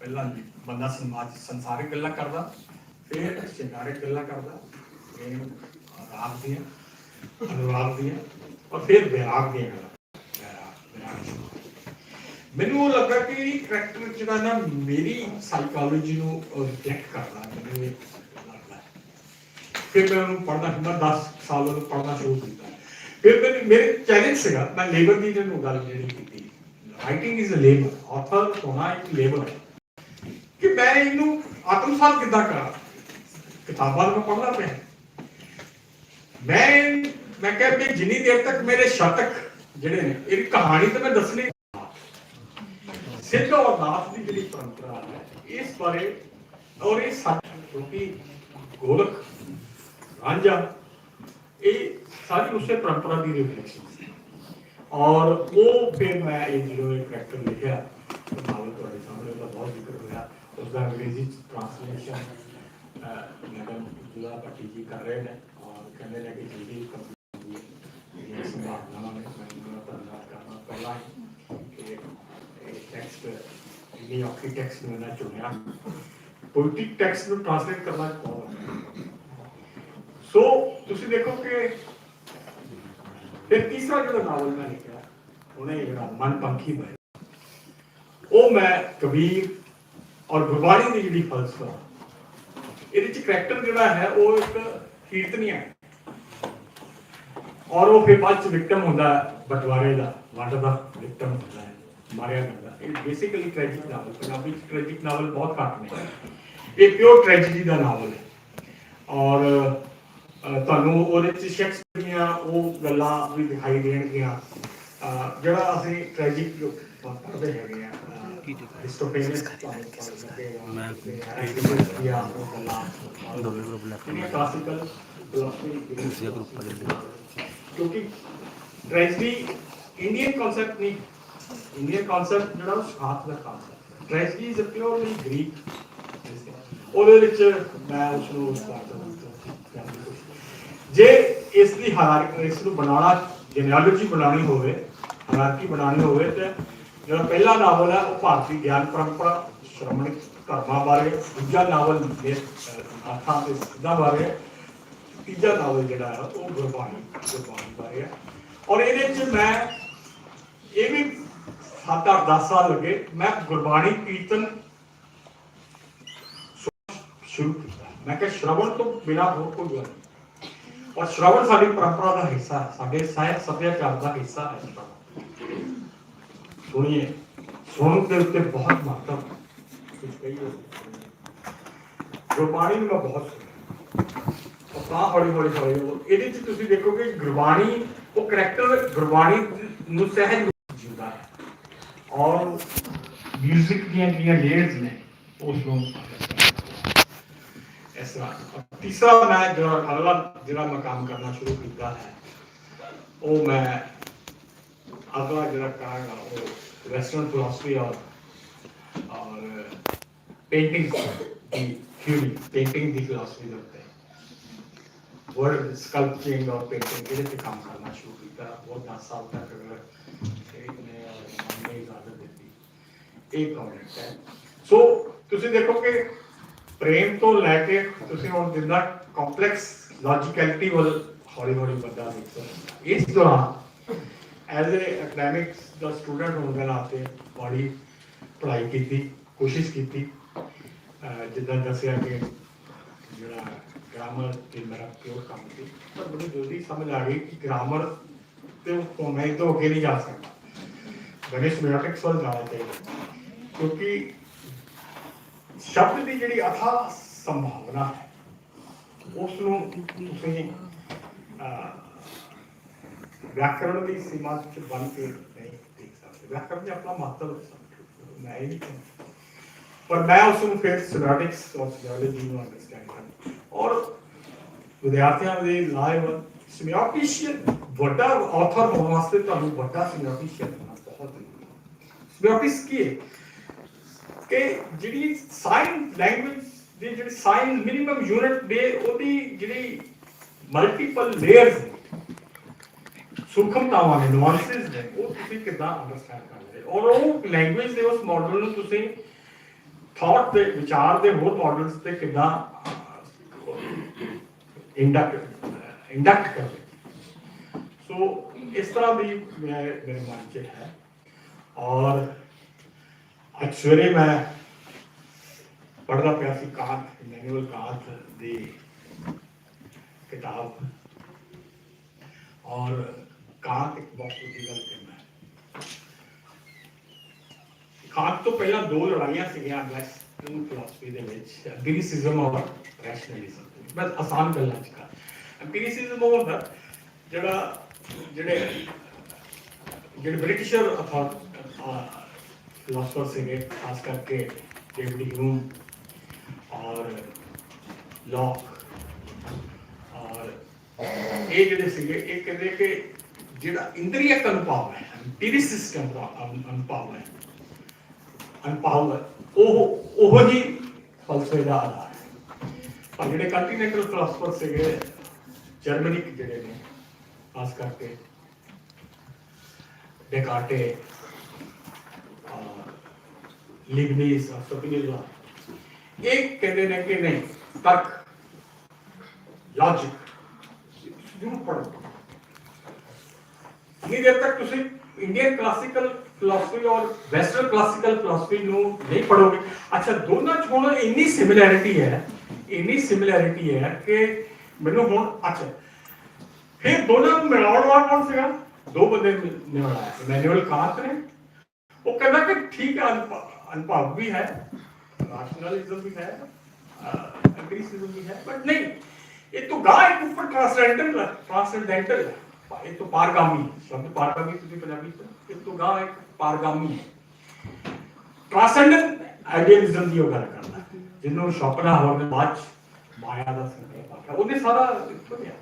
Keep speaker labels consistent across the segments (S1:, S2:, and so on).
S1: ਪਹਿਲਾਂ ਬੰਦਾ ਸਮਾਜ ਸੰਸਾਰਿਕ ਗੱਲਾਂ ਕਰਦਾ, ਫਿਰ ਸ਼ਿੰਗਾਰਿਕ ਗੱਲਾਂ ਕਰਦਾ, ਫਿਰ ਰਾਗ ਦੀਆਂ, ਅਨੁਰਾਗ ਦੀਆਂ ਔਰ ਫਿਰ ਵਿਰਾਗ ਦੀਆਂ ਗੱਲਾਂ ਵਿਰਾਗ- ਵਿਰਾਗ ਸ਼ੁਰੂ। ਮੈਨੂੰ ਉਹ ਲੱਗਾ ਕਿ ਇਹ ਕਰੈਕਟਰ ਜਿਹੜਾ ਨਾ ਮੇਰੀ ਸਾਈਕੋਲੋਜੀ ਨੂੰ ਰਿਫਲੈਕਟ ਕਰਦਾ, ਮੈਨੂੰ ਇਹ ਲੱਗਦਾ ਹੈ। ਫਿਰ ਮੈਂ ਉਹਨੂੰ ਪੜ੍ਹਨਾ ਮੈਂ 10 ਸਾਲ ਉਹਨੂੰ ਪੜ੍ਹਨਾ ਸ਼ੁਰੂ ਕੀਤਾ ਫਿਰ ਮੈਨੂੰ, ਮੇਰੇ ਚੈਲੰਜ ਸੀਗਾ, ਮੈਂ ਲੇਬਰ ਦੀ ਜਿਹਨੂੰ ਗੱਲ ਜਿਹੜੀ ਕੀਤੀ writing is a labour author ਹੋਣਾ ਇੱਕ ਲੇਬਰ ਹੈ ਕਿ ਮੈਂ ਇਹਨੂੰ ਆਤਮਸਾਤ ਕਿੱਦਾਂ ਕਰਾਂ? ਕਿਤਾਬਾਂ ਨੂੰ ਪੜ੍ਹਨਾ ਪਿਆ। ਮੈਂ ਮੈਂ ਕਿਹਾ ਵੀ ਜਿੰਨੀ ਦੇਰ ਤੱਕ ਮੇਰੇ ਸ਼ਤਕ ਜਿਹੜੇ ਨੇ ਇਹ ਕਹਾਣੀ ਤਾਂ ਮੈਂ ਦੱਸਣੀ ਸਿੱਧ ਔਰ ਨਾਥ ਦੀ ਜਿਹੜੀ ਪਰੰਪਰਾ ਹੈ, ਇਸ ਬਾਰੇ ਔਰ ਇਹ ਸੱਚ ਕਿਉਂਕਿ ਗੋਲਕ, ਰਾਂਝਾ, ਇਹ ਸਾਰੀ ਉਸੇ ਪਰੰਪਰਾ ਦੀ ਰਿਫਲੈਕਸ਼ਨ ਸੀ ਔਰ ਉਹ ਫਿਰ ਮੈਂ ਇਹ ਜਦੋਂ ਇਹ ਕਰੈਕਟਰ ਲਿਖਿਆ ਨਾਵਲ ਤੁਹਾਡੇ ਸਾਹਮਣੇ, ਉਹਦਾ ਬਹੁਤ ਜ਼ਿਕਰ ਹੋਇਆ। ਉਸ ਦਾ ਅੰਗਰੇਜ਼ੀ ਟ੍ਰਾਂਸਲੇਸ਼ਨ ਮੈਡਮ ਜੁਲਾ ਪੱਟੀ ਜੀ ਕਰ ਰਹੇ ਨੇ ਔਰ ਕਹਿੰਦੇ ਨੇ ਕਿ ਜਲਦੀ ਕੰਪਨੀ ਦੀ ਇਹ ਸੰਭਾਵਨਾਵਾਂ ਨੇ ਮੈਂ ਉਹਨਾਂ ਦਾ ਧੰਨਵਾਦ ਕਰਨਾ ਪਹਿਲਾਂ ਔਖੀ ਟੈਕਸਟ ਨੂੰ ਨਾ ਚੁਣਿਆ। ਪੋਲਿਟਿਕ ਟੈਕਸਟ ਨੂੰ ਟ੍ਰਾਂਸਲੇਟ ਕਰਨਾ ਬਹੁਤ ਸੋ ਤੁਸੀਂ ਦੇਖੋ ਕਿ ਫਿਰ ਤੀਸਰਾ ਜਿਹੜਾ ਨਾਵਲ ਮੈਂ ਲਿਖਿਆ, ਉਹਨੇ ਜਿਹੜਾ ਮਨ ਪੰਖੀ ਉਹ ਮੈਂ ਕਬੀਰ ਔਰ ਗੁਰਬਾਣੀ ਦੀ ਜਿਹੜੀ ਫਲਸਫਾ ਇਹਦੇ ਚ ਕਰੈਕਟਰ ਜਿਹੜਾ ਹੈ, ਉਹ ਇੱਕ ਕੀਰਤਨੀਆ ਹੈ। ਔਰ ਉਹ ਫਿਰ ਬਾਅਦ ਚ ਵਿਕਟਮ ਹੁੰਦਾ ਬਟਵਾਰੇ ਦਾ, ਵੰਡ ਦਾ ਵਿਕਟਮ ਹੁੰਦਾ ਹੈ, ਮਾਰਿਆ ਜਾਂਦਾ। ਇਹ ਬੇਸਿਕਲੀ ਟ੍ਰੈਜਿਕ ਨਾਵਲ ਪੰਜਾਬੀ ਚ ਟ੍ਰੈਜਿਕ ਨਾਵਲ ਬਹੁਤ ਘੱਟ ਨੇ। ਇਹ ਪਿਓਰ ਟ੍ਰੈਜੇਡੀ ਦਾ ਨਾਵਲ ਹੈ। ਔਰ ਤੁਹਾਨੂੰ ਉਹਦੇ ਚ ਸ਼ੇਕਸਪੀਅਰ ਦੀਆਂ ਉਹ ਗੱਲਾਂ ਵੀ ਦਿਖਾਈ ਦੇਣਗੀਆਂ। ਜਿਹੜਾ ਅਸੀਂ ਟ੍ਰੈਜਿਕ ਪੜ੍ਹਦੇ ਹੈਗੇ ਆ
S2: ਦੋਵੇਂ ਗਰੁੱਪ ਲੈ
S1: ਕਲਾਸਿਕਲ
S2: ਦੂਸਰੇ ਗਰੁੱਪ ਵਾਲੇ
S1: ਕਿਉਂਕਿ ਟ੍ਰੈਜਡੀ ਇੰਡੀਅਨ ਕਨਸੈਪਟ ਨਹੀਂ ਇੰਡੀਅਨ ਕਨਸੈਪਟ ਜਿਹੜਾ ਉਹ ਸ਼ਾਤ ਦਾ concept tragedy is a purely Greek ਉਹਦੇ ਵਿੱਚ ਮੈਂ ਉਸ ਨੂੰ ਜੇ ਇਸ ਦੀ ਹਾਇਰ ਇਸ ਨੂੰ ਬਣਾਉਣਾ ਜੈਨੇਲੋਜੀ ਬਣਾਉਣੀ ਹੋਵੇ ਹਾਇਰਾਰਕੀ ਬਣਾਉਣੀ ਹੋਵੇ ਤੇ ਜਿਹੜਾ ਪਹਿਲਾ ਨਾਵਲ ਹੈ, ਉਹ ਭਾਰਤੀ ਗਿਆਨ ਪਰੰਪਰਾ ਸ਼੍ਰਮਣਿਕ ਧਰਮਾਂ ਬਾਰੇ, ਦੂਜਾ ਨਾਵਲ ਆਥਾਂ ਦੇ ਸਿੱਧਾਂ ਬਾਰੇ, ਤੀਜਾ ਨਾਵਲ ਜਿਹੜਾ ਹੈ, ਉਹ ਗੁਰਬਾਣੀ ਗੁਰਬਾਣੀ ਬਾਰੇ ਹੈ। ਔਰ ਇਹਦੇ ਚ ਮੈਂ ਇਹ ਵੀ 7-8 ਸਾਲ ਲੱਗੇ, ਮੈਂ ਗੁਰਬਾਣੀ ਕੀਰਤਨ ਸ਼ੁਰੂ ਕੀਤਾ। ਮੈਂ ਕਿਹਾ ਸ਼ਰਵਣ ਤੋਂ ਬਿਨਾ ਹੋਰ ਕੋਈ ਗੱਲ ਨਹੀਂ। ਔਰ ਸ਼ਰਵਣ ਸਾਡੀ ਪਰੰਪਰਾ ਦਾ ਹਿੱਸਾ ਹੈ, ਸਾਡੇ ਸਾਹਿਤ ਸੱਭਿਆਚਾਰ ਦਾ ਹਿੱਸਾ ਹੈ ਸ਼ਰਵਣ। ਸੁਣੀਏ ਸੁਣਨ ਦੇ ਉੱਤੇ ਬਹੁਤ ਮਹੱਤਵ ਕੁਝ ਕਹੀਏ ਗੁਰਬਾਣੀ ਨੂੰ ਮੈਂ ਬਹੁਤ ਸੁਣਿਆ ਉਹ ਤਾਂ ਹੌਲੀ ਹੌਲੀ ਹੌਲੀ ਉਹ- ਇਹਦੇ ਚ ਤੁਸੀਂ ਦੇਖੋਗੇ ਗੁਰਬਾਣੀ ਉਹ ਕਰੈਕਟਰ ਗੁਰਬਾਣੀ ਨੂੰ ਸਹਿਜ ਰੂਪ ਚ ਜਿਉਂਦਾ ਹੈ ਔਰ 뮤직 ਦੀਆਂ ਜਿਹੜੀਆਂ ਲੇਅਰਸ ਨੇ ਉਸ ਨੂੰ ਇਸ ਤਰ੍ਹਾਂ ਔਰ ਤੀਸਰਾ ਮੈਂ ਜਿਹੜਾ ਅਗਲਾ ਜਿਹੜਾ ਮੈਂ ਕੰਮ ਕਰਨਾ ਸ਼ੁਰੂ ਕੀਤਾ ਹੈ ਉਹ ਮੈਂ ਅਗਲਾ ਜਿਹੜਾ ਕਰਾਂਗਾ ਉਹ ਵੈਸਟਰਨ ਫਿਲਾਸਫੀ ਔਰ ਔਰ ਪੇਂਟਿੰਗ ਦੀ ਥਿਊਰੀ ਪੇਂਟਿੰਗ ਦੀ ਫਿਲਾਸਫੀ ਦੇ ਉੱਤੇ ਵਰਡ ਸਕਲਪਚਰਿੰਗ ਔਰ ਪੇਂਟਿੰਗ ਇਹਦੇ ਤੇ ਕੰਮ ਕਰਨਾ ਸ਼ੁਰੂ ਕੀਤਾ ਉਹ 10 ਸਾਲ ਤੱਕ ਇੱਕ ਨੇ ਔਰ ਨੇ ਇਜਾਜ਼ਤ ਦਿੱਤੀ ਇਹ ਪ੍ਰੋਜੈਕਟ ਹੈ ਸੋ ਤੁਸੀਂ ਦੇਖੋ ਕਿ ਪ੍ਰੇਮ ਤੋਂ ਲੈ ਕੇ ਤੁਸੀਂ ਹੁਣ ਜਿੰਨਾ ਕੰਪਲੈਕਸ ਲੌਜੀਕੈਲਿਟੀ ਵੱਲ ਹੌਲੀ ਹੌਲੀ ਵੱਡਾ ਦੇਖ ਸਕਦੇ ਇਸ ਦੌਰਾਨ ਐਜ਼ ਅ ਐਕੈਡੈਮਿਕਸ ਦਾ ਸਟੂਡੈਂਟ ਹੋਣ ਦੇ ਨਾਤੇ ਬੜੀ ਪੜ੍ਹਾਈ ਕੀਤੀ, ਕੋਸ਼ਿਸ਼ ਕੀਤੀ। ਜਿੱਦਾਂ ਦੱਸਿਆ ਕਿ ਜਿਹੜਾ ਗ੍ਰਾਮਰ ਤੇ ਮੇਰਾ ਪਿਓਰ ਕੰਮ ਸੀ, ਪਰ ਮੈਨੂੰ ਜਲਦੀ ਸਮਝ ਆ ਗਈ ਕਿ ਗ੍ਰਾਮਰ ਤੇ ਉਹ ਮੈਂ ਤੋਂ ਅੱਗੇ ਨਹੀਂ ਜਾ ਸਕਦਾ। ਮੈਨੂੰ ਸਿਮੈਟਿਕਸ ਵੱਲ ਜਾਣਾ ਚਾਹੀਦਾ। ਕਿਉਂਕਿ ਸ਼ਬਦ ਦੀ ਜਿਹੜੀ ਅਥਾ ਸੰਭਾਵਨਾ ਹੈ, ਉਸ ਨੂੰ ਤੁਸੀਂ ਅਹ, ਵਿਆਕਰਣ ਦੀ ਸੀਮਾ ਚ ਬਣ ਕੇ ਨਹੀਂ ਦੇਖ ਸਕਦੇ ਵਿਆਕਰਣ ਦੇ ਆਪਣਾ ਮਹੱਤਵ ਹੈ। ਮੈਂ ਇਹ ਨਹੀਂ ਕਹਿੰਦਾ ਪਰ ਮੈਂ ਉਸ ਨੂੰ ਫਿਰ ਸਿਮੈਟਿਕਸ ਔਰ ਸਿਮੈਟਿਕ ਨੂੰ ਅੰਡਰਸਟੈਂਡ ਕਰਦਾ ਔਰ ਵਿਦਿਆਰਥੀਆਂ ਦੇ ਲਾਈਵ ਸਿਮਿਓਟਿਸ਼ੀਅਨ ਵੱਡਾ ਆਥਰ ਹੋਣ ਵਾਸਤੇ ਤੁਹਾਨੂੰ ਵੱਡਾ ਸਿਮਿਓਟਿਸ਼ੀਅਨ ਹੋਣਾ ਬਹੁਤ ਜ਼ਰੂਰੀ ਹੈ ਸਿਮਿਓਟਿਸ ਕੀ ਹੈ ਕਿ ਜਿਹੜੀ ਸਾਈਨ ਲੈਂਗੁਏਜ ਦੀ ਜਿਹੜੀ ਸਾਈਨ ਮਿਨੀਮਮ ਯੂਨਿਟ ਦੇ ਉਹਦੀ ਜਿਹੜੀ ਮਲਟੀਪਲ ਲੇਅਰਸ ਨੇ ਸੂਖਮਤਾਵਾਂ ਨੁਆਂਸਸ ਨੇ, ਉਹ ਤੁਸੀਂ ਕਿੱਦਾਂ ਅੰਡਰਸਟੈਂਡ ਕਰ ਔਰ ਉਹ ਲੈਂਗੁਏਜ ਦੇ ਉਸ ਮਾਡਲ ਨੂੰ ਤੁਸੀਂ ਥਾਟ ਦੇ ਵਿਚਾਰ ਦੇ ਹੋਰ ਮਾਡਲਸ ਤੇ ਕਿਦਾਂ ਇੰਡਕਟ ਇੰਡਕਟ ਕਰਦੇ ਸੋ ਇਸ ਤਰ੍ਹਾਂ ਦੀ ਮੇਰੇ ਮਨ 'ਚ ਹੈ। ਔਰ ਅੱਜ ਸਵੇਰੇ ਮੈਂ ਪੜ੍ਹਦਾ ਪਿਆ ਸੀ ਕਾਂਤ ਮੈਨੂਅਲ ਕਾਂਤ ਦੀ ਕਿਤਾਬ। ਔਰ ਕਾਂਤ ਇੱਕ ਗੱਲ ਕਹਿੰਦਾ ਹੈ। ਕਾਂਤ ਤੋਂ ਪਹਿਲਾਂ ਦੋ ਲੜਾਈਆਂ ਸੀਗੀਆਂ ਵੈਸਟਰਨ ਫਿਲਾਸਫੀ ਦੇ ਵਿੱਚ ਐਮਪੀਰੀਸਿਜ਼ਮ ਔਰ ਰੈਸ਼ਨਲਿਜ਼ਮ ਬਸ ਆਸਾਨ ਗੱਲਾਂ ਚ ਐਮਪੀਰੀਸਿਜ਼ਮ ਉਹ ਹੁੰਦਾ ਜਿਹੜਾ, ਜਿਹੜੇ ਜਿਹੜੇ ਬ੍ਰਿਟਿਸ਼ਰ ਫਿਲਾਸਫਰ ਸੀਗੇ, ਖਾਸ ਕਰਕੇ ਡੇਵਿਡ ਹਿਊਮ ਔਰ ਲੌਕ ਔਰ ਇਹ ਜਿਹੜੇ ਸੀਗੇ, ਇਹ ਕਹਿੰਦੇ ਕਿ ਜਿਹੜਾ ਇੰਦਰੀਅਕ ਅਨੁਭਵ ਹੈ ਐਮਪੀਰੀਸਿਸਟ ਅਨੁਭਵ ਹੈ, ਅਨੁਭਵ ਉਹ ਉਹ ਹੀ ਫਲਸਫੇ ਦਾ ਆਧਾਰ ਹੈ। ਪਰ ਜਿਹੜੇ ਕੰਟੀਨੈਂਟਲ ਫਿਲਾਸਫਰ ਸੀਗੇ ਜਰਮਨਿਕ ਜਿਹੜੇ ਨੇ, ਖਾਸ ਕਰਕੇ ਡੈਕਾਰਟੇ ਲਿਬਨੀਜ਼ ਸਪੀਨੋਜ਼ਾ ਇਹ ਕਹਿੰਦੇ ਨੇ ਕਿ ਨਹੀਂ, ਤਰਕ ਲੌਜਿਕ ਜ਼ਰੂਰ ਪੜੋ ਇਹ ਜਦ ਤੱਕ ਤੁਸੀਂ ਇੰਡੀਅਨ ਕਲਾਸਿਕਲ ਫਿਲਾਸਫੀ ਔਰ ਵੈਸਟਰਨ ਕਲਾਸਿਕਲ ਫਿਲਾਸਫੀ ਨੂੰ ਨਹੀਂ ਪੜੋਗੇ ਅੱਛਾ ਦੋਨਾਂ ਚ ਹੁਣ ਇੰਨੀ ਸਿਮਿਲੈਰਿਟੀ ਹੈ ਇੰਨੀ ਸਿਮਿਲੈਰਿਟੀ ਹੈ ਕਿ ਮੈਨੂੰ ਹੁਣ ਅੱਛਾ ਫਿਰ ਦੋਨਾਂ ਨੂੰ ਮਿਲਾਉਣ ਵਾਲਾ ਕੌਣ ਸੀਗਾ ਦੋ ਬੰਦੇ ਨੇ ਮਿਲਾਇਆ ਮੈਨੂਅਲ ਕਾਂਤ ਨੇ ਉਹ ਕਹਿੰਦਾ ਕਿ ਠੀਕ ਹੈ ਅਨੁਭ- ਅਨੁਭਵ ਵੀ ਹੈ ਰਾਸ਼ਨਲਿਜ਼ਮ ਵੀ ਹੈ ਐਮਪੀਰੀਸਿਜ਼ਮ ਵੀ ਹੈ ਬਟ ਨਹੀਂ ਇਹ ਤੋਂ ਗਾ ਇੱਕ ਉੱਪਰ ਟ੍ਰਾਂਸੈਂਡੈਂਟਲ ਹੈ ਟ੍ਰਾਂਸੈਂਡੈਂਟਲ ਹੈ ਇਹ ਤੋਂ ਪਾਰਗਾਮੀ ਸ਼ਬਦ ਪਾਰਗਾਮੀ ਤੁਸੀਂ ਪੰਜਾਬੀ ਚ ਇਹ ਤੋਂ ਗਾ ਇੱਕ ਪਾਰਗਾਮੀ ਹੈ। ਟ੍ਰਾਂਸੈਂਡੈਂਟ ਆਈਡੀਅਲਿਜ਼ਮ ਦੀ ਉਹ ਗੱਲ ਕਰਦਾ ਜਿਹਨੂੰ ਸ਼ੋਪਨਹਾਵਰ ਨੇ ਬਾਅਦ 'ਚ ਮਾਇਆ ਦਾ ਸੰਕਲਪ ਆਖਿਆ ਉਹਨੇ ਸਾਰਾ ਇੱਥੋਂ ਲਿਆ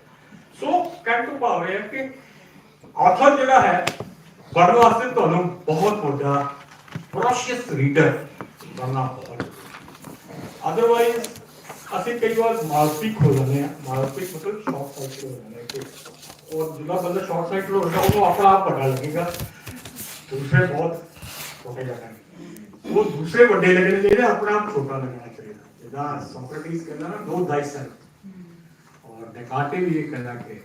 S1: ਸੋ ਕਹਿਣ ਤੋਂ ਭਾਵ ਇਹ ਹੈ ਕਿ ਆਥਰ ਜਿਹੜਾ ਹੈ, ਪੜ੍ਹਨ ਵਾਸਤੇ ਤੁਹਾਨੂੰ ਬਹੁਤ ਵੱਡਾ ਪ੍ਰੋਸ਼ੀਅਸ ਰੀਡਰ ਬਣਨਾ ਬਹੁਤ ਅਦਰਵਾਈਜ਼ ਅਸੀਂ ਕਈ ਵਾਰ ਮਾਨਸਿਕ ਹੋ ਜਾਂਦੇ ਆ ਮਾਨਸਿਕ ਮਤਲਬ ਸ਼ਾਰਟ ਸਾਈਕਲ ਹੋ ਜਾਂਦੇ ਆ ਕਿ ਔਰ ਜਿਹੜਾ ਬੰਦਾ ਸ਼ਾਰਟ ਸਾਈਕਲ ਹੋ ਜਾਂਦਾ ਉਹਨੂੰ ਆਪਣਾ ਆਪ ਵੱਡਾ ਲੱਗੇਗਾ ਦੂਸਰੇ ਬਹੁਤ ਛੋਟੇ ਲੱਗਣਗੇ ਉਹ ਦੂਸਰੇ ਵੱਡੇ ਲੱਗਣੇ ਚਾਹੀਦੇ ਆਪਣਾ ਆਪ ਛੋਟਾ ਲੱਗਣਾ ਚਾਹੀਦਾ ਜਿਹਦਾ ਸੋਕਰਟੀਸ ਕਹਿੰਦਾ ਨਾ ਨੋ thyself ਔਰ ਡੈਕਾਰਟੇ ਵੀ ਇਹ ਕਹਿੰਦਾ ਕਿ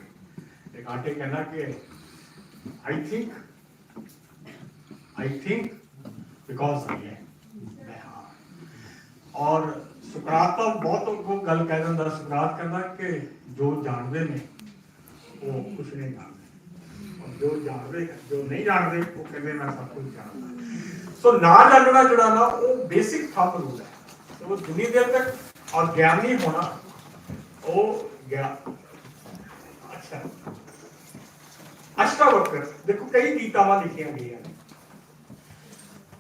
S1: ਡੈਕਾਰਟੇ ਕਹਿੰਦਾ ਕਿ I think, I think because I am. ਮੈਂ ਹਾਂ। ਔਰ ਸੁਕਰਾਤ ਤਾਂ ਬਹੁਤ ਉਹ ਗੱਲ ਕਹਿ ਦਿੰਦਾ ਸੁਕਰਾਤ ਕਹਿੰਦਾ ਕਿ ਜੋ ਜਾਣਦੇ ਨੇ ਉਹ ਕੁਝ ਨਹੀਂ ਜਾਣਦੇ। ਔਰ ਜੋ ਜਾਣਦੇ ਜੋ ਨਹੀਂ ਜਾਣਦੇ ਉਹ ਕਹਿੰਦੇ ਮੈਂ ਸਭ ਕੁਝ ਜਾਣਦਾ। ਸੋ ਨਾ ਜਾਣਨਾ ਜਿਹੜਾ ਨਾ ਉਹ ਬੇਸਿਕ ਥੰਬ ਰੂਲ ਹੈ। ਸੋ ਜਿੰਨੀ ਦੇਰ ਤੱਕ ਅਗਿਆਨੀ ਹੋਣਾ ਉਹ ਗਿਆ ਅੱਛਾ। ਅਸ਼ਟਾਵਕਰ ਦੇਖੋ ਕਈ ਗੀਤਾਵਾਂ ਲਿਖੀਆਂ ਗਈਆਂ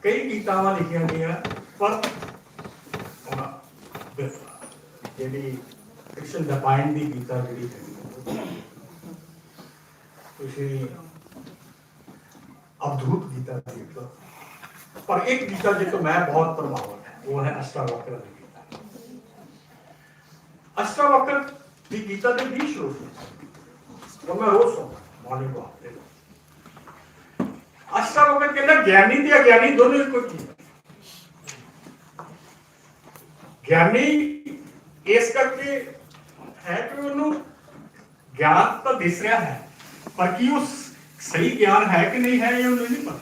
S1: ਕਈ ਗੀਤਾਵਾਂ ਲਿਖੀਆਂ ਗਈਆਂ ਪਰ ਜਿਹੜੀ ਕ੍ਰਿਸ਼ਨ ਡਪਾਈਨ ਦੀ ਗੀਤਾ ਜਿਹੜੀ ਹੈਗੀ ਹੈ, ਤੁਸੀਂ ਅਵਧੂਤ ਗੀਤਾ ਦੇਖ ਲਓ। ਪਰ ਇੱਕ ਗੀਤਾ ਜਿੱਤੋਂ ਮੈਂ ਬਹੁਤ ਪ੍ਰਭਾਵਿਤ ਹੈ, ਉਹ ਹੈ ਅਸ਼ਟਾਵਕਰ ਦੀ ਗੀਤਾ। ਅਸ਼ਟਾਵਕਰ ਦੀ ਗੀਤਾ ਦੇ 20 ਸ਼ਲੋਕ ਨੇ। ਉਹ ਮੈਂ ਰੋਜ਼ ਸੁਣਦਾ, ਮਾਰਨਿੰਗ ਵਾਕ ਤੇ। ਅਸ਼ਟਾਵਕਰ ਕਹਿੰਦਾ, ਗਿਆਨੀ ਤੇ ਅਗਿਆਨੀ ਦੋਨੋਂ ਇੱਕੋ ਚੀਜ਼ ਹੈ ਗਿਆਨੀ ਇਸ ਕਰਕੇ ਹੈ ਕਿ ਉਹਨੂੰ ਗਿਆਨ ਤਾਂ ਦਿਸ ਰਿਹਾ ਹੈ। ਪਰ ਕੀ ਉਹ ਸਹੀ ਗਿਆਨ ਹੈ ਕਿ ਨਹੀਂ ਹੈ ਇਹ ਉਹਨੂੰ ਨਹੀਂ ਪਤਾ।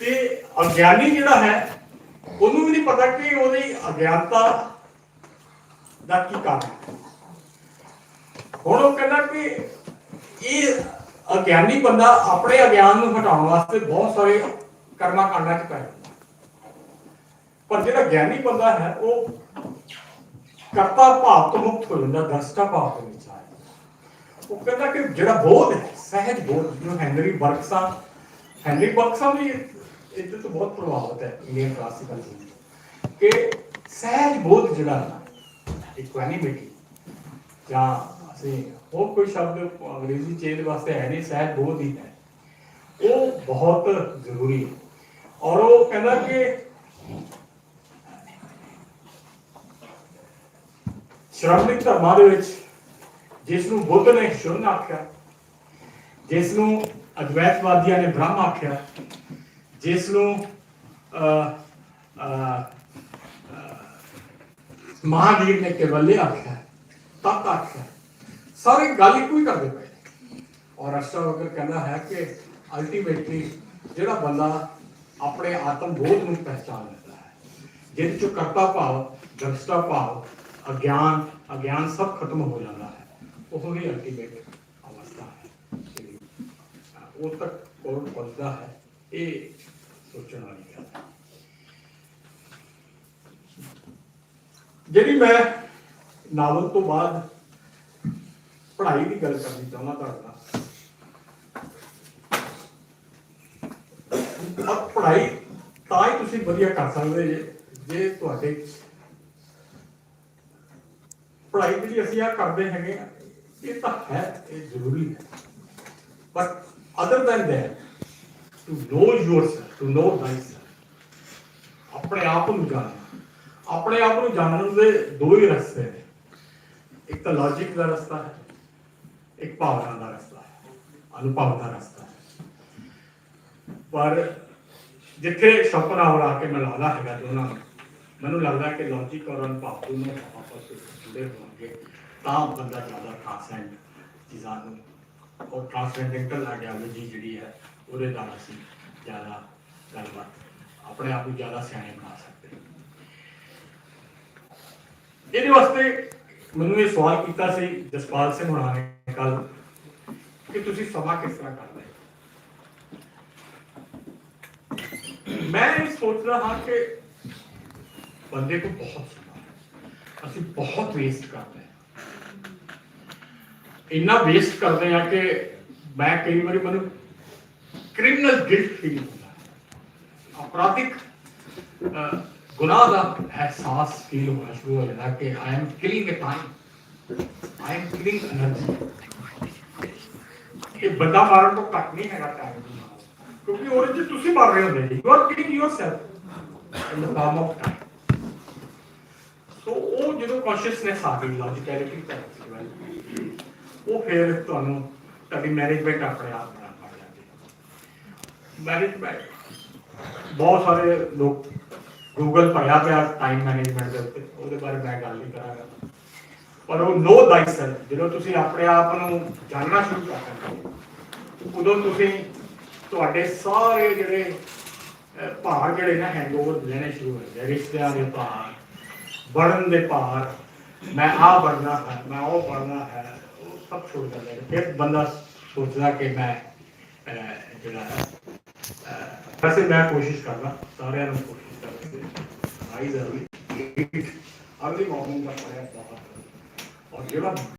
S1: ਤੇ ਅਗਿਆਨੀ ਜਿਹੜਾ ਹੈ, ਉਹਨੂੰ ਵੀ ਨਹੀਂ ਪਤਾ ਕਿ ਉਹਦੀ ਅਗਿਆਨਤਾ ਦਾ ਕੀ ਕਾਰਨ ਹੁਣ ਉਹ ਕਹਿੰਦਾ ਕਿ ਇਹ ਅਗਿਆਨੀ ਬੰਦਾ ਆਪਣੇ ਅਗਿਆਨ ਨੂੰ ਹਟਾਉਣ ਵਾਸਤੇ ਬਹੁਤ ਸਾਰੇ ਕਰਮਾਂ ਕਾਂਡਾਂ ਚ ਪੈ ਜਾਂਦਾ। ਪਰ ਜਿਹੜਾ ਗਿਆਨੀ ਬੰਦਾ ਹੈ, ਉਹ ਕਰਤਾ ਭਾਵ ਤੋਂ ਮੁਕਤ ਹੋ ਜਾਂਦਾ ਦਰਸ਼ਤਾ ਭਾਵ ਤੋਂ ਵਿੱਚ ਉਹ ਕਹਿੰਦਾ ਕਿ ਜਿਹੜਾ ਬੋਧ ਹੈ, ਸਹਿਜ ਬੋਧ, ਜਿਹਨੂੰ ਹੈਨਰੀ ਬਰਕਸਾ ਹੈਨਰੀ ਬਰਕਸਾ ਵੀ ਇਹਦੇ ਤੋਂ ਬਹੁਤ ਪ੍ਰਭਾਵਿਤ ਹੈ, ਇੰਡੀਅਨ ਕਲਾਸਿਕਲ ਕਿ ਸਹਿਜ ਬੋਧ ਜਿਹੜਾ ਹੈ ਇਕੁਐਨਿਮਿਟੀ ਜਾਂ ਅਸੀਂ ਹੋਰ ਕੋਈ ਸ਼ਬਦ ਅੰਗਰੇਜ਼ੀ ਚ ਇਹਦੇ ਵਾਸਤੇ ਹੈ ਨਹੀਂ, ਸਹਿਜ ਬੋਧ ਹੀ ਹੈ। ਉਹ ਬਹੁਤ ਜ਼ਰੂਰੀ ਹੈ। ਔਰ ਉਹ ਕਹਿੰਦਾ ਕਿ ਸ਼੍ਰਮਣਿਕ ਧਰਮਾਂ ਦੇ ਵਿੱਚ ਜਿਸ ਨੂੰ ਬੁੱਧ ਨੇ ਸ਼ੂਨ ਆਖਿਆ ਜਿਸ ਨੂੰ ਅਦਵੈਤਵਾਦੀਆਂ ਨੇ ਬ੍ਰਹਮ ਆਖਿਆ ਜਿਸ ਨੂੰ ਅਹ, ਨੇ ਕੇਵਲੇ ਆਖਿਆ ਤਤ ਆਖਿਆ ਸਾਰੇ ਗੱਲ ਇੱਕੋ ਹੀ ਕਰਦੇ ਪਏ ਨੇ। ਔਰ ਅਸ਼ਟਾਵਕਰ ਕਹਿੰਦਾ ਹੈ ਕਿ ਅਲਟੀਮੇਟਲੀ ਜਿਹੜਾ ਬੰਦਾ ਆਪਣੇ ਆਤਮ ਬੋਧ ਨੂੰ ਪਹਿਚਾਨ ਲੈਂਦਾ ਹੈ ਜਿਹਦੇ ਚੋਂ ਕਰਤਾ ਭਾਵ ਦਰਸ਼ਤਾ ਭਾਵ ਅਗਿਆਨ ਅਗਿਆਨ ਸਭ ਖਤਮ ਹੋ ਜਾਂਦਾ ਹੈ ਉਹ ਹੀ ਅਲਟੀਮੇਟ ਅਵਸਥਾ ਹੈ। ਜਿਹੜੀ, ਉਹ ਤੱਕ ਕੌਣ ਪਹੁੰਚਦਾ ਹੈ ਇਹ ਸੋਚਣ ਵਾਲੀ ਗੱਲ ਹੈ। ਜਿਹੜੀ ਮੈਂ ਨਾਵਲ ਤੋਂ ਬਾਅਦ ਪੜ੍ਹਾਈ ਦੀ ਗੱਲ ਕਰਨੀ ਚਾਹੁੰਦਾ ਤੁਹਾਡੇ ਨਾਲ। ਅਬ ਪੜ੍ਹਾਈ ਤਾਂ ਹੀ ਤੁਸੀਂ ਵਧੀਆ ਕਰ ਸਕਦੇ ਜੇ ਜੇ ਤੁਹਾਡੇ ਪੜ੍ਹਾਈ ਜਿਹੜੀ ਅਸੀਂ ਆ ਕਰਦੇ ਹੈਗੇ ਆ। ਇਹ ਤਾਂ ਹੈ, ਇਹ ਜ਼ਰੂਰੀ ਹੈ। But other than that to know yourself to know thyself ਆਪਣੇ ਆਪ ਨੂੰ ਜਾਣਨਾ। ਆਪਣੇ ਆਪ ਨੂੰ ਜਾਣਨ ਦੇ ਦੋ ਹੀ ਰਸਤੇ ਨੇ। ਇੱਕ ਤਾਂ ਲੌਜੀਕ ਦਾ ਰਸਤਾ ਹੈ, ਇੱਕ ਭਾਵਨਾ ਦਾ ਰਸਤਾ ਹੈ, ਅਨੁਭਵ ਦਾ ਰਸਤਾ ਹੈ। ਪਰ ਜਿੱਥੇ ਸ਼ੋਪਨਹਾਵਰ ਆ ਕੇ ਮਿਲਾਦਾ ਹੈਗਾ ਦੋਨਾਂ ਨੂੰ, ਮੈਨੂੰ ਲੱਗਦਾ ਕਿ ਲੌਜੀਕ ਔਰ ਅਨੁਭਵ ਦੋਨੋਂ ਆਪਸ ਵਿੱਚ ਜੁੜੇ ਹੋਣਗੇ। ਤਾਂ ਬੰਦਾ ਜ਼ਿਆਦਾ ਟ੍ਰਾਂਸੈਂਡ ਚੀਜ਼ਾਂ ਨੂੰ। ਔਰ ਟ੍ਰਾਂਸੈਂਡੈਂਟਲ ਆਈਡੀਓਲੋਜੀ ਜਿਹੜੀ ਹੈ, ਉਹਦੇ ਨਾਲ ਅਸੀਂ ਜ਼ਿਆਦਾ ਗੱਲਬਾਤ ਆਪਣੇ ਆਪ ਨੂੰ ਜ਼ਿਆਦਾ ਸਿਆਣੇ ਬਣਾ ਸਕਦੇ ਇਹਦੇ ਵਾਸਤੇ ਮੈਨੂੰ ਇਹ ਸਵਾਲ ਕੀਤਾ ਸੀ ਜਸਪਾਲ ਸਿੰਘ ਹੁਣਾਂ ਨੇ ਕੱਲ ਕਿ ਤੁਸੀਂ ਸਮਾਂ ਕਿਸ ਤਰ੍ਹਾਂ ਕਰਦੇ ਹੋ? ਮੈਂ ਇਹ ਸੋਚਦਾ ਹਾਂ ਕਿ ਬੰਦੇ ਕੋਲ ਬਹੁਤ ਸਮਾਂ ਅਸੀਂ ਬਹੁਤ ਵੇਸਟ ਕਰਦੇ ਹਾਂ। ਇੰਨਾ ਵੇਸਟ ਕਰਦੇ ਆ ਕਿ ਮੈਂ ਕਈ ਵਾਰੀ ਮੈਨੂੰ ਕ੍ਰਿਮੀਨਲ ਗਿਲਟ ਫੀਲ ਹੁੰਦਾ ਅਪਰਾਧਿਕ ਗੁਨਾਹ ਦਾ ਅਹਿਸਾਸ ਫੀਲ ਹੋਣਾ ਸ਼ੁਰੂ ਹੋ ਜਾਂਦਾ ਕਿ I am killing a time I am killing energy ਇਹ ਬੰਦਾ ਮਾਰਨ ਤੋਂ ਘੱਟ ਨਹੀਂ ਹੈਗਾ ਟਾਈਮ ਕਿਉਂਕਿ ਉਹਦੇ ਚ ਤੁਸੀਂ ਮਾਰ ਰਹੇ ਹੁੰਦੇ you are killing yourself in the form of time so ਉਹ ਜਦੋਂ ਕੌਨਸ਼ੀਅਸਨੈਸ ਆ ਗਈ ਲੌਜੀਕੈਲਿਟੀ ਤਾਂ ਉਹ ਫਿਰ ਤੁਹਾਨੂੰ ਤੁਹਾਡੀ ਮੈਨੇਜਮੈਂਟ ਆਪਣੇ ਆਪ ਬਣਾ ਪਾ ਜਾਂਦੀ ਮੈਨੇਜਮੈਂਟ ਬਹੁਤ ਸਾਰੇ ਲੋਕ ਗੂਗਲ ਪੜਿਆ ਪਿਆ ਟਾਈਮ ਮੈਨੇਜਮੈਂਟ ਦੇ ਉੱਤੇ, ਉਹਦੇ ਬਾਰੇ ਮੈਂ ਗੱਲ ਨਹੀਂ ਕਰਾਂਗਾ। ਪਰ ਉਹ ਨੋ ਥਾਈਸੈਲਫ ਜਦੋਂ ਤੁਸੀਂ ਆਪਣੇ ਆਪ ਨੂੰ ਜਾਣਨਾ ਸ਼ੁਰੂ ਕਰ ਦਿੰਦੇ ਉਦੋਂ ਤੁਸੀਂ ਤੁਹਾਡੇ ਸਾਰੇ ਜਿਹੜੇ ਭਾਰ ਜਿਹੜੇ ਨਾ ਹੈਂਗਓਵਰ ਲੈਣੇ ਸ਼ੁਰੂ ਹੋ ਜਾਂਦੇ ਰਿਸ਼ਤਿਆਂ ਦੇ ਭਾਰ, ਬਣਨ ਦੇ ਭਾਰ, ਮੈਂ ਆ ਬਣਨਾ ਹੈ, ਮੈਂ ਉਹ ਬਣਨਾ ਹੈ। ਉਹ ਸਭ ਛੁੱਟ ਜਾਂਦੇ ਨੇ ਫਿਰ ਬੰਦਾ ਸੋਚਦਾ ਕਿ ਮੈਂ ਅਹ, ਜਿਹੜਾ ਹੈ ਅਹ, ਵੈਸੇ ਮੈਂ ਕੋਸ਼ਿਸ਼ ਕਰਦਾ ਸਾਰਿਆਂ ਨੂੰ ਕੋਸ਼ਿਸ਼ ਕਰਦਾ ਆਈ ਜ਼ਰੂਰੀ ਅਗਲੀ ਮਾਰਨਿੰਗ ਦਾ ਪੜਿਆ ਬਹੁਤ ਔਰ ਜਿਹੜਾ